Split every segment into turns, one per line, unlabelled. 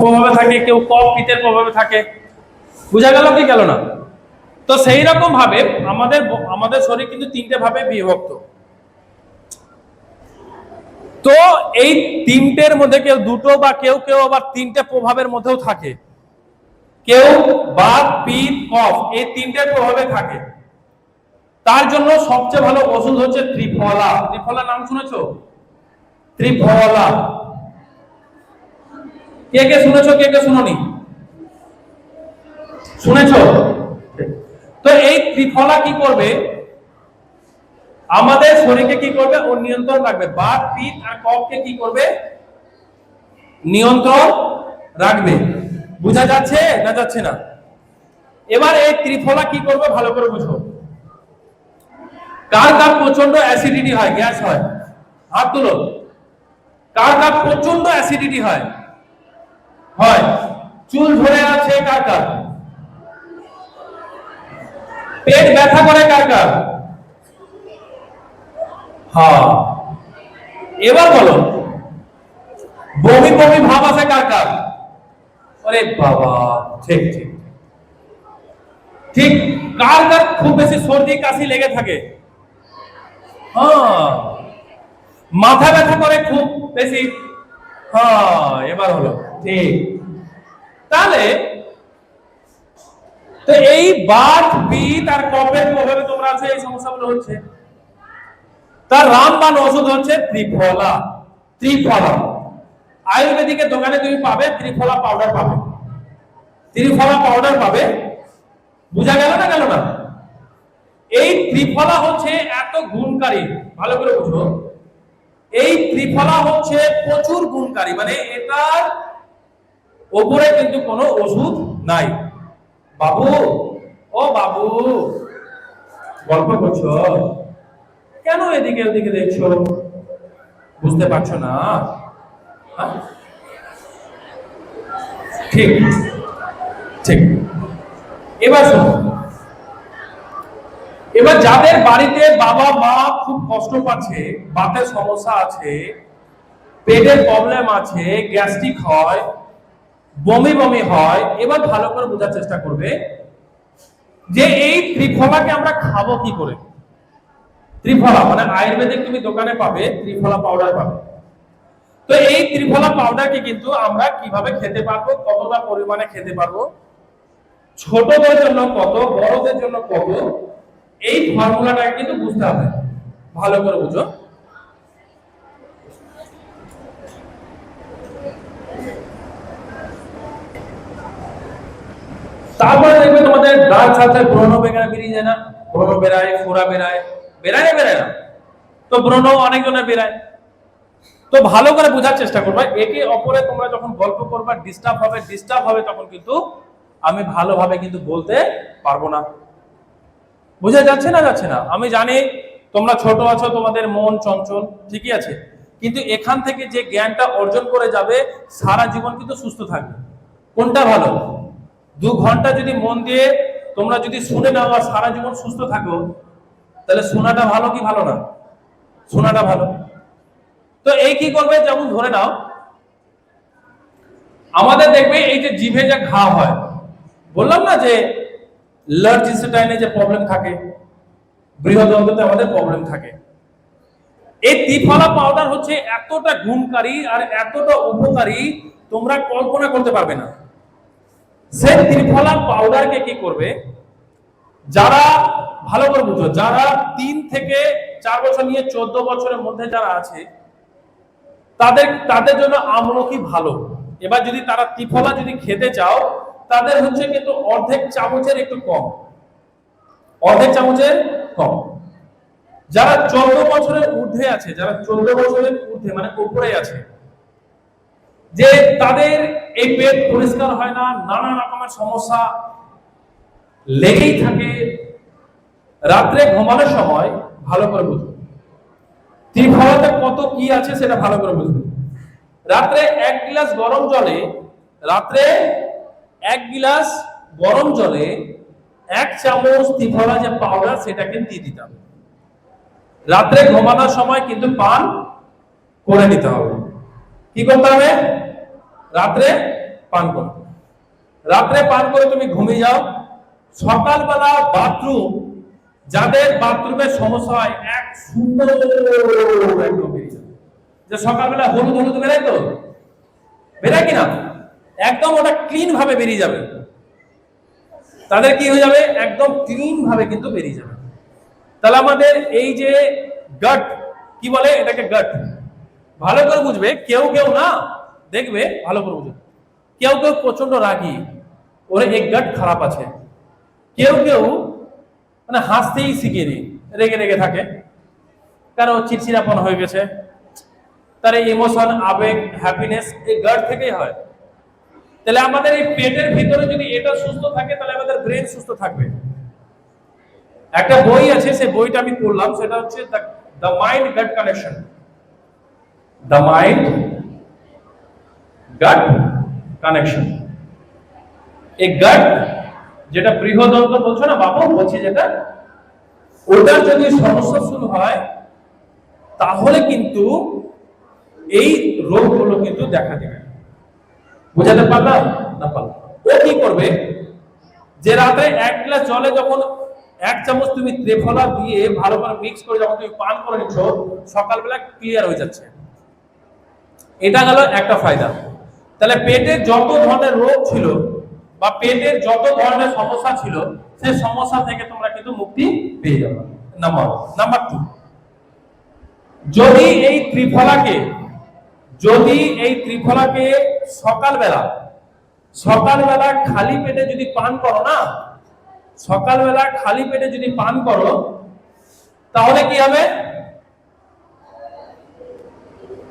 প্রভাবে থাকে, কেউ কফ পিতের প্রভাবে থাকে। বোঝা গেল কি গেল না? তো সেই রকম ভাবে আমাদের আমাদের শরীর কিন্তু তিনটে ভাবে বিভক্ত। তো এই তিনটের মধ্যে কেউ দুটো বা কেউ কেউ আবার তিনটে প্রভাবের মধ্যেও থাকে। কেউ বাত পিত কফ এই তিনটের প্রভাবে থাকে। তার জন্য সবচেয়ে ভালো ওষুধ হচ্ছে ত্রিফলা। ত্রিফলা নাম শুনেছো? ত্রিফলা। কে কে শুনেছো, কে কে শুনোনি? শুনেছো? তো এই ত্রিফলা কি করবে? আমাদের শরীরকে কি করবে? ও নিয়ন্ত্রণ রাখবে। বাত পিত আর কফকে কি করবে? নিয়ন্ত্রণ রাখবে। বোঝা যাচ্ছে না যাচ্ছে না? এবার এই ত্রিফলা কি করবে? ভালো করে বুঝো। কার কার প্রচণ্ড অ্যাসিডিটি হয়? গ্যাস হয়। হাত তুলো। কার কার প্রচণ্ড অ্যাসিডিটি হয়? হয়। চুল ধরে আছে কার কার? পেট ব্যথা করে কার কার? হ্যাঁ। এবার বলো, বমি বমি ভাব আছে কার কার? আরে বাবা, ঠিক ঠিক। ঠিক কার কার খুব বেশি সর্দি কাশি লেগে থাকে? হ্যাঁ। মাথা ব্যথা করে খুব বেশি। হ্যাঁ এবার হলো। তাহলে, তো এই তোমরা আছে, এই সমস্যাগুলো হচ্ছে। তার রামবান ওষুধ হচ্ছে ত্রিফলা ত্রিফলা। দোকানে তুমি পাবে, ত্রিফলা পাউডার পাবে। ত্রিফলা পাউডার পাবে। বুঝা গেল না গেল না? এই ত্রিফলা হচ্ছে এত গুণকারী, ভালো করে বুঝো। এই ত্রিফলা হচ্ছে প্রচুর গুণকারী মানে এটার ওপরে কিন্তু কোনো ওষুধ নাই। বাবু, ও বাবু, গল্প করছ? কেন এদিকে ওদিকে দেখছ? বুঝতে পারছ না? হ্যাঁ? ঠিক ঠিক। এবার শোনো। এবার যাদের বাড়িতে বাবা, মা খুব কষ্ট পাচ্ছে, বাতের সমস্যা আছে, পেটের প্রবলেম আছে গ্যাস্ট্রিক হয় বমি বমি হয়, এবার ভালো করে বোঝার চেষ্টা করবে যে এই ত্রিফলাকে আমরা খাব কি করে? ত্রিফলা মানে আয়ুর্বেদিক তুমি দোকানে পাবে, ত্রিফলা পাউডার পাবে। তো এই ত্রিফলা পাউডারকে কিন্তু আমরা কীভাবে খেতে পারব, কতটা পরিমাণে খেতে পারব, ছোটদের জন্য কত, বড়দের জন্য কত, এই ফর্মুলাটা কিন্তু বুঝতে হবে। ভালো করে বুঝো। তারপরে দেখবে তোমাদের ডার্ক সার্কেল ব্রণ বেগানা বেরিয়ে যায় না। ব্রণ বেরায়, ফোড়া বেরায় বেরায় বেরায় না। তো ব্রণ অনেকজনের বেরায়। তো ভালো করে বোঝার চেষ্টা করবে একে অপরে তোমরা যখন গল্প করবা ডিস্টার্ব হবে ডিস্টার্ব হবে, তখন কিন্তু আমি ভালোভাবে কিন্তু বলতে পারব না। বোঝা যাচ্ছে না যাচ্ছে না? আমি জানি তোমরা ছোট আছো, তোমাদের মন চঞ্চল, ঠিকই আছে। কিন্তু এখান থেকে যে জ্ঞানটা অর্জন করে যাবে, সারা জীবন কিন্তু সুস্থ থাকবে। কোনটা ভালো? দু ঘণ্টা যদি মন দিয়ে তোমরা যদি শুনে নাও আর সারা জীবন সুস্থ থাকো, তাহলে শোনাটা ভালো কি ভালো না? শোনাটা ভালো। তো এই কি করবে? যেমন ধরে নাও, আমাদের দেখবে এই যে জিভে যে ঘা হয়, বললাম না যে লার্জ ইনস্টাইনে যে প্রবলেম থাকে, বৃহদন্ততে আমাদের প্রবলেম থাকে। এই ত্রিফলা পাউডার হচ্ছে এতটা গুণকারী আর এতটা উপকারী, তোমরা কল্পনা করতে পারবে না। সেই ত্রিফলা পাউডারকে কি করবে? যারা ভালো করে বুঝো, যারা তিন থেকে চার বছর নিয়ে চোদ্দ বছরের মধ্যে যারা আছে, তাদের তাদের জন্য আমলকি ভালো? এবার যদি তারা ত্রিফলা যদি খেতে চাও, তাদের হচ্ছে কিন্তু অর্ধেক চামচের একটু কম। অর্ধেক চামচের কম। যারা চোদ্দ বছরের ঊর্ধ্বে আছে, যারা চোদ্দ বছরের ঊর্ধ্বে মানে উপরে আছে যে তাদের এই পেট পরিষ্কার হয় না, নানা রকমের সমস্যা লেগেই থাকে। রাত্রে ঘুমানোর সময় ভালো করে বুঝুন। ত্রিফলাতে কত কি আছে সেটা ভালো করে বুঝবেন রাত্রে এক গিলাস গরম জলে, রাত্রে এক গিলাস গরম জলে এক চামচ ত্রিফলা যে পাউডার সেটাকে দিয়ে দিতে হবে। রাত্রে ঘুমানোর সময় কিন্তু পান করে নিতে হবে। কি করতে হবে? রাত্রে পান করো। রাত্রে পান করে তুমি ঘুমিয়ে যাও। সকালবেলা বাথরুম যাদের বাথরুমের সমস্যা হয়, এক সুন্দর একদম বেরিয়ে যে সকালবেলা হলুদ হলুদ বেরোয় তো? বেরোয় কিনা? একদম ওটা ক্লিন ভাবে বেরিয়ে যাবে। তাদের কি হয়ে যাবে? একদম ক্লিন ভাবে কিন্তু বেরিয়ে যাবে। তাহলে আমাদের এই যে গাট কি বলে? এটাকে গাট ভালো করে বুঝবে, কেউ কেউ না দেখবে ভালো করে বুঝবে। কেউ কেউ প্রচণ্ড রাগী, ওর এই গাট খারাপ আছে। কেউ কেউ মানে হাসতেই শিখিয়ে নি রেগে রেগে থাকে। কারণ ও চিড়চিড়াপন হয়ে গেছে। তার ইমোশন আবেগ হ্যাপিনেস এই গাট থেকেই হয়। তাহলে আমাদের এই পেটের ভিতরে যদি এটা সুস্থ থাকে, তাহলে আমাদের ব্রেন সুস্থ থাকবে। একটা বই আছে সেই বইটা আমি পড়লাম, সেটা হচ্ছে the mind gut connection the mind gut connection এই গাট যেটা বৃহদন্ত বলছো না, বাবু, বলছি যেটা, ওটার যদি সমস্যা শুরু হয়, তাহলে কিন্তু এই রোগগুলো কিন্তু দেখা দেবে। বুঝাতে পারলাম না পারলাম? ও কি করবে? যে রাতে এক গ্লাস জলে যখন এক চামচ তুমি ত্রেফলা দিয়ে ভালো করে মিক্স করে যখন তুমি পান করে নিচ্ছ, সকালবেলা ক্লিয়ার হয়ে যাচ্ছে। এটা গেল একটা ফায়দা। তাহলে পেটের যত ধরনের রোগ ছিল বা পেটের যত ধরনের সমস্যা ছিল, সেই সমস্যা থেকে তোমরা কিন্তু মুক্তি পেয়ে যাবে। নাম্বার নাম্বার টু যদি এই ত্রিফলাকে, যদি এই ত্রিফলাকে সকালবেলা সকালবেলা খালি পেটে যদি পান করো না, সকালবেলা খালি পেটে যদি পান করো, তাহলে কি হবে?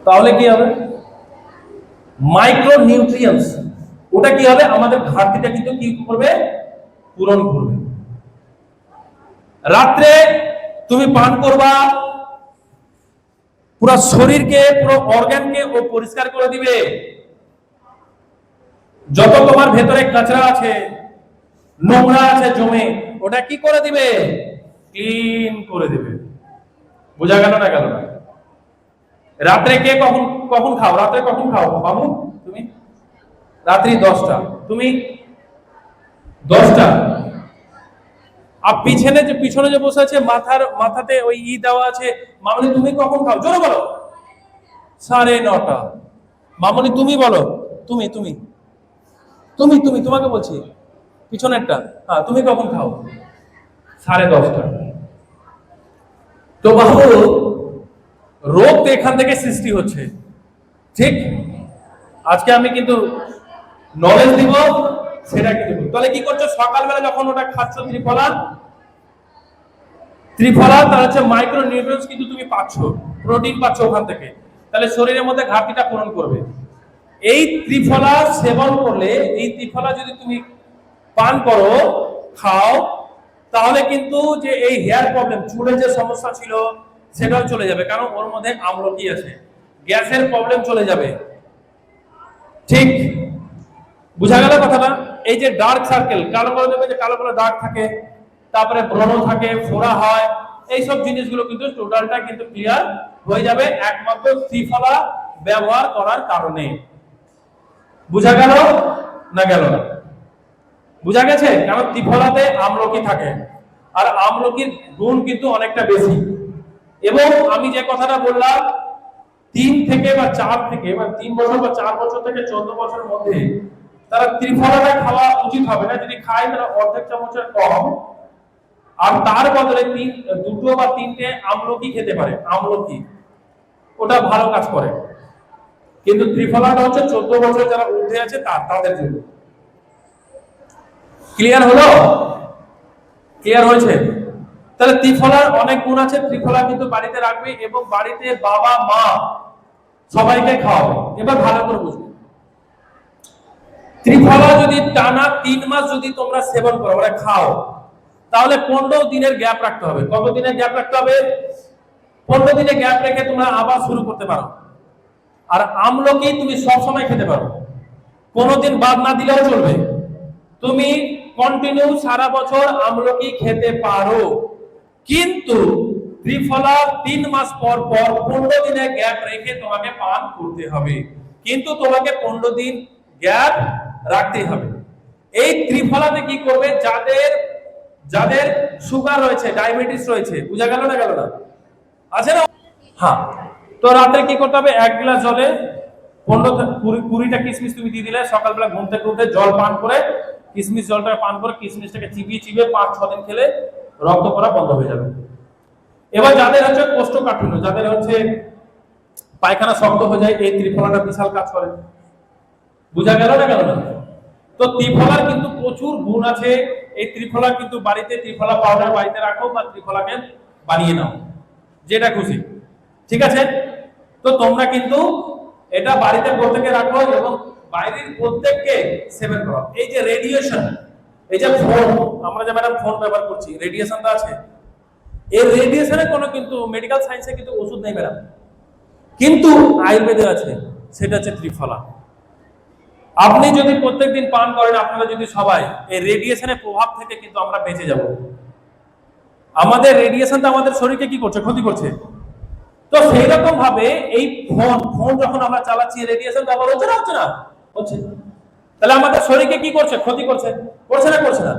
তাহলে কি হবে? মাইক্রো নিউট্রিয়েন্টস ওটা কি হবে? আমাদের ঘাটতিটা কিন্তু কি করবে? পূরণ করবে। রাত্রে তুমি পান করবা, পুরো শরীরকে, পুরো অর্গানকে ও পরিষ্কার করে দিবে। যত তোমার ভেতরে কাঁচরা আছে, নোংরা আছে জমে, ওটা কি করে দিবে? ক্লিন করে দিবে। বোঝা গেল না গেল? না রাত্রে কে কখন কখন খাও? রাত্রে কখন খাও? বাবু, তুমি? রাত্রি দশটা। তুমি? দশটা। আর পিছনে যে পিছনে যে বসে আছে, মাথার, মাথাতে ওই ই দেওয়া আছে, মামনি তুমি কখন খাও? জোরে বলো। সাড়ে নটা। মামনি, তুমি বলো। তুমি তুমি। তুমি তুমি, তোমাকে বলছি। পিছনেরটা। হ্যাঁ তুমি কখন খাও? সাড়ে দশটা। তো বাবু রোগ তো এখান থেকে সৃষ্টি হচ্ছে। ঠিক? আজকে আমি কিন্তু নলেজ দিব, সেটা কিন্তু তাহলে কি করছ? সকালবেলা যখন ওটা খাচ্ছ ত্রিফলা ত্রিফলা, তার হচ্ছে মাইক্রো নিউট্রিয়েন্টস কিন্তু তুমি পাচ্ছ প্রোটিন পাচ্ছ ওখান থেকে। তাহলে শরীরের মধ্যে ঘাটতিটা পূরণ করবে। এই ত্রিফলা সেবন করলে, এই ত্রিফলা যদি তুমি পান করো, খাও, তাহলে কিন্তু যে এই হেয়ার প্রবলেম চুলের যে সমস্যা ছিল সেটাও চলে যাবে, কারণ ওর মধ্যে আমলকি আছে। গ্যাসের প্রবলেম চলে যাবে। ঠিক? বুঝা গেল কথাটা? এই যে ডার্ক সার্কেল কালো কালো দেখবে যে কালো কালো দাগ থাকে, তারপরে ব্রণ থাকে, ফোড়া হয় এই সব জিনিসগুলো কিন্তু টোটালটা কিন্তু ক্লিয়ার হয়ে যাবে, একমাত্র ত্রিফলা ব্যবহার করার কারণে। বুঝা গেল না গেল? না বুঝা গেছে? কারণ ত্রিফলাতে আমলকি থাকে। আর আমলকির গুণ কিন্তু অনেকটা বেশি। এবং আমি যে কথাটা বললাম, তিন থেকে বা চার থেকে বা তিন বছর বা চার বছর থেকে চোদ্দ বছরের মধ্যে তারা ত্রিফলাটা খাওয়া উচিত হবে না। যদি খায় তারা অর্ধেক চামচের কম। আর তার বদলে তিন, দুটো বা তিনটে আমলকি খেতে পারে, আমলকি। ওটা ভালো কাজ করে। কিন্তু ত্রিফলাটা হচ্ছে চোদ্দ বছর যারা ঊর্ধ্বে আছে তার তাদের জন্য। ক্লিয়ার হলো? ক্লিয়ার হয়েছে? তাহলে ত্রিফলার অনেক গুণ আছে, ত্রিফলা কিন্তু বাড়িতে রাখবে এবং বাড়িতে বাবা, মা সবাইকে খাওয়াবে। এবার ভালো করে বুঝবে। ত্রিফলা যদি টানা তিন মাস যদি তোমরা সেবন করো মানে খাও, তাহলে পনেরো দিনের গ্যাপ রাখতে হবে। কত দিনের গ্যাপ রাখতে হবে? পনেরো দিনের গ্যাপ রেখে তোমরা আবার শুরু করতে পারো। আর আমলকি তুমি সব সময় খেতে পারো। কোনোদিন বাদ না দিলেও চলবে। তুমি কন্টিনিউ সারা বছর আমলকি খেতে পারো। কিন্তু ত্রিফলা তিন মাস পর পর পনেরো দিনের গ্যাপ রেখে তোমাকে পান করতে হবে। কিন্তু তোমাকে পনেরো দিন গ্যাপ রাখতে হবে। এই ত্রিফলাতে কি করবে? যাদের যাদের সুগার রয়েছে ডায়াবেটিস রয়েছে, বুঝা গেল না গেল না? আছে না? হ্যাঁ। তো রাতে কি করতে হবে? এক গ্লাস জলে পনেরো কুড়িটা কিশমিশ তুমি দিয়ে দিলে, সকালবেলা ঘুম থেকে উঠে জল পান করে কিশমিশ জলটা পান করে কিশমিশটাকে চিবিয়ে চিবিয়ে পাঁচ, ছ দিন খেলে রক্ত পড়া বন্ধ হয়ে যাবে। এবার যাদের হচ্ছে কোষ্ঠকাঠিন্য, যাদের হচ্ছে পায়খানা শক্ত হয়ে যায়, এই ত্রিফলাটা বিশাল কাজ করে। বুঝা গেল না গেল না তো ত্রিফলার কিন্তু প্রচুর গুণ আছে। এই ত্রিফলা কিন্তু বাড়িতে ত্রিফলা পাউডার বাড়িতে রাখো বা ত্রিফলাকে বানিয়ে নাও, যেটা খুশি। ঠিক আছে? তো তোমরা কিন্তু এটা বাড়িতে প্রত্যেকে রাখো এবং বাইরের প্রত্যেককে সেভেন করো। এই যে রেডিয়েশন এই যে ফোন আমরা যে ম্যাডাম ফোন ব্যবহার করছি রেডিয়েশনটা আছে। এই রেডিয়েশনের কোনো কিন্তু মেডিকেল সায়েন্সে কিন্তু ওষুধ নেই ম্যাডাম কিন্তু আয়ুর্বেদে আছে, সেটা হচ্ছে ত্রিফলা। আপনি যদি প্রত্যেকদিন পান করেন, আপনারা যদি সবাই, এই রেডিয়েশনের প্রভাব থেকে কিন্তু আমরা বেঁচে যাব। আমাদের রেডিয়েশনটা আমাদের শরীরকে কি করছে? ক্ষতি করছে। তো সেই রকম ভাবে এই ফোন ফোন যখন আমরা চালাচ্ছি রেডিয়েশন ব্যবহার হচ্ছে না হচ্ছে না? হচ্ছে। তাহলে আমাদের শরীরকে কি করছে? ক্ষতি করছে। করছে না করছে না।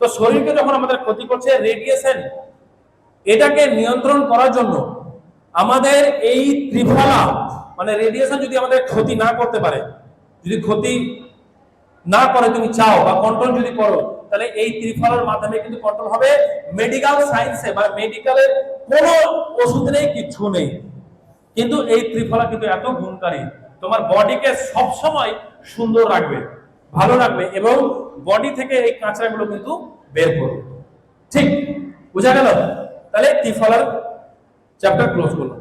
তো শরীরকে যখন আমাদের ক্ষতি করছে রেডিয়েশন এটাকে নিয়ন্ত্রণ করার জন্য আমাদের এই ত্রিফলা মানে রেডিয়েশন যদি আমাদের ক্ষতি না করতে পারে, যদি ক্ষতি না করে, তুমি চাও বা কন্ট্রোল যদি করো, তাহলে এই ত্রিফলার মাধ্যমে কিন্তু কন্ট্রোল হবে মেডিকেল সায়েন্সে বা মেডিকেলের কোনো ওষুধ নেই, কিছু নেই। কিন্তু এই ত্রিফলা কিন্তু এত গুণকারী। তোমার বডিকে সব সময় সুন্দর রাখবে, ভালো রাখবে এবং বডি থেকে এই কাঁচড়াগুলো কিন্তু বের করবে। ঠিক, বুঝা গেল? তাহলে ত্রিফলার চ্যাপ্টার ক্লোজ করলাম।